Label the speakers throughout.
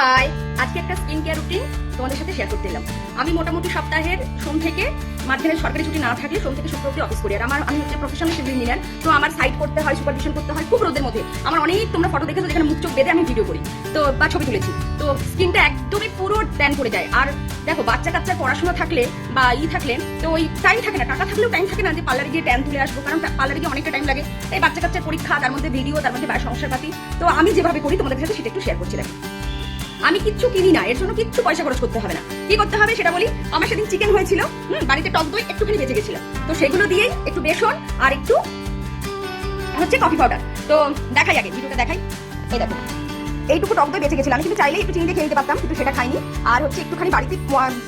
Speaker 1: High, আজকে একটা skin care routine তোমাদের সাথে শেয়ার করতে এলাম। আমি মোটামুটি সপ্তাহের সোম থেকে মাঝখানে সরকারি ছুটি না থাকলে সোম থেকে শুক্র অব্দি অফিস করি। আর আমার, আমি হচ্ছে প্রফেশনাল সিভিল ইঞ্জিনিয়ার তো আমার সাইড করতে হয় সুপারভিশন করতে হয় খুব রোদের মধ্যে। আমার অনেক তোমরা ফটো দেখেছ যেখানে মুখ চোখ বেঁধে আমি ভিডিও করি। তো, বা ছবি তুলেছি। তো স্কিনটা একদমই পুরো ট্যান পড়ে যায়। আর দেখো, বাচ্চা কাচ্চার পড়াশোনা থাকলে বা ই থাকলে, তো ওই টাইম থাকে না। টাকা থাকলেও টাইম থাকে না যে পার্লারে গিয়ে ট্যান তুলে আসব। কারণ পার্লারে গিয়ে অনেকটা টাইম লাগে। এই বাচ্চা কাচ্চার পরীক্ষা, তার মধ্যে ভিডিও তার মধ্যে বাড়ির সংসারপাতি। তো আমি যেভাবে করি তোমাদের সাথে সেটা একটু শেয়ার করছি, দেখো। আমি কিচ্ছু কিনি না, এর জন্য কিচ্ছু পয়সা খরচ করতে হবে না। কি করতে হবে সেটা বলি? আমার সেদিন চিকেন হয়েছিল, হুম, বাড়িতে টক দই একটুখানি বেঁচে গেছিল। তো সেগুলো দিয়েই একটু বেসন আর একটু, হচ্ছে কফি পাউডার তো দেখাই আগে, ভিডিওটা দেখাই। এই দেখো। এইটুকু টক দই বেঁচে গেছিল আমি কিন্তু চাইলে একটু চিনি দিয়ে খেয়ে নিতে পারতাম, কিন্তু সেটা খাইনি। আর হচ্ছে একটুখানি বাড়িতে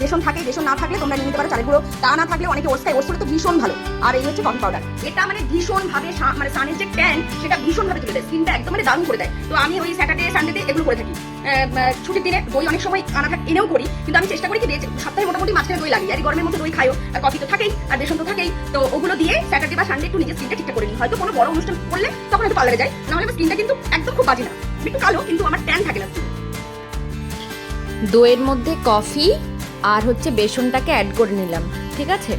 Speaker 1: বেসন থাকে, বেসন না থাকলে তোমরা নিয়ে নিতে পারো চালের গুঁড়ো। তা না থাকলে অনেকে ওটস খায় তো ভীষণ ভালো। আর এই হচ্ছে কফি পাউডার এটা মানে ভীষণ ভাবে মানে সানের যে ট্যান সেটা ভীষণ ভাবে তুলে স্কিনটা একদম মানে দারুণ করে দেয়। তো আমি ওই স্যাটারডে সানডেতে এগুলো করে থাকি। ছুটির দিনে দই অনেক সময় আনা থাক, এনেও করি। কিন্তু আমি চেষ্টা করি কি সপ্তাহে মোটামুটি মাঝখানে দই লাগি আর গরমের মধ্যে দই খাইও। আর কফি তো থাকেই, আর বেসন তো থাকেই। তো ওগুলো দিয়ে স্যাটারডে বা সানডে একটু নিজের স্কিনটা ঠিকঠাক করে নিই। হয়তো কোনো বড় অনুষ্ঠান করলে তখন একটু পার্লারে যাই। নাহলে স্কিনটা কিন্তু একদম খুব বাজে না। একটু কালো, কিন্তু আমার ট্যান থাকে না।
Speaker 2: দইয়ের মধ্যে কফি আর হচ্ছে বেসনটাকে অ্যাড করে নিলাম, ঠিক আছে?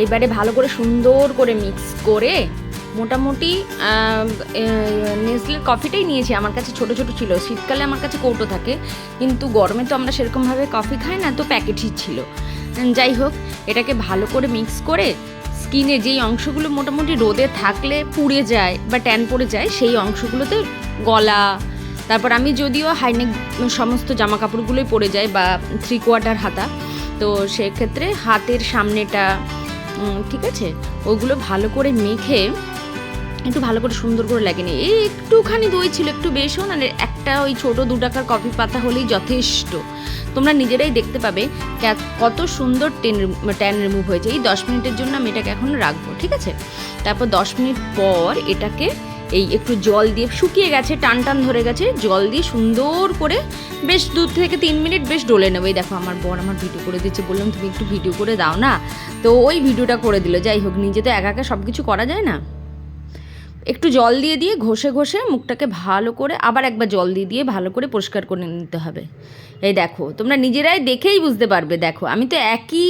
Speaker 2: এইবারে ভালো করে সুন্দর করে মিক্স করে মোটামুটি নেসলের কফিটাই নিয়েছি। আমার কাছে ছোট ছোট ছিল। শীতকালে আমার কাছে কৌটো থাকে, কিন্তু গরমে তো আমরা সেরকমভাবে কফি খাই না, তো প্যাকেটই ছিল। যাই হোক, এটাকে ভালো করে মিক্স করে স্কিনে যেই অংশগুলো মোটামুটি রোদে থাকলে পুড়ে যায় বা ট্যান পড়ে যায়, সেই অংশগুলোতে গলা তারপর আমি যদিও হাইনেক সমস্ত জামা কাপড়গুলোই পরে যাই বা থ্রি কোয়ার্টার হাতা, তো সেক্ষেত্রে হাতের সামনেটা ঠিক আছে? ওগুলো ভালো করে মেখে একটু ভালো করে সুন্দর করে লাগেনি এই একটুখানি দই ছিল, একটু বেসন আর একটা ওই ছোট দু টাকার কফি পাতা হলেই যথেষ্ট। তোমরা নিজেরাই দেখতে পাবে কত সুন্দর টেন ট্যান রিমুভ হয়েছে। এই দশ মিনিটের জন্য আমি এটাকে এখন রাখব, ঠিক আছে? তারপর দশ মিনিট পর এটাকে এই একটু জল দিয়ে শুকিয়ে গেছে, টান টান ধরে গেছে, জল দিয়ে সুন্দর করে বেশ দু থেকে তিন মিনিট বেশ ডলে নেব। এই দেখো আমার বর আমার ভিডিও করে দিচ্ছে, বললাম তুমি একটু ভিডিও করে দাও না। তো ওই ভিডিওটা করে দিল, যাই হোক, নিজে তো একা একা সব কিছু করা যায় না? একটু জল দিয়ে দিয়ে ঘষে ঘষে মুখটাকে ভালো করে আবার একবার জল দিয়ে দিয়ে ভালো করে পরিষ্কার করে নিতে হবে। এই দেখো, তোমরা নিজেরাই দেখেই বুঝতে পারবে, দেখো। আমি তো একই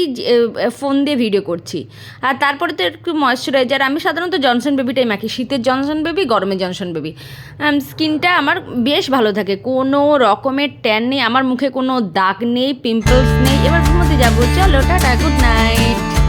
Speaker 2: ফোন দিয়ে ভিডিও করছি। আর তারপরে তো একটু ময়শ্চারাইজার আমি সাধারণত জনসন বেবিটাই মাখি। শীতের জনসন বেবি, গরমের জনসন বেবি। স্কিনটা আমার বেশ ভালো থাকে। কোনো রকমের ট্যান নেই, আমার মুখে কোনো দাগ নেই পিম্পলস নেই। এবার ঘুমোতে যাব। চলো, টাটা গুড নাইট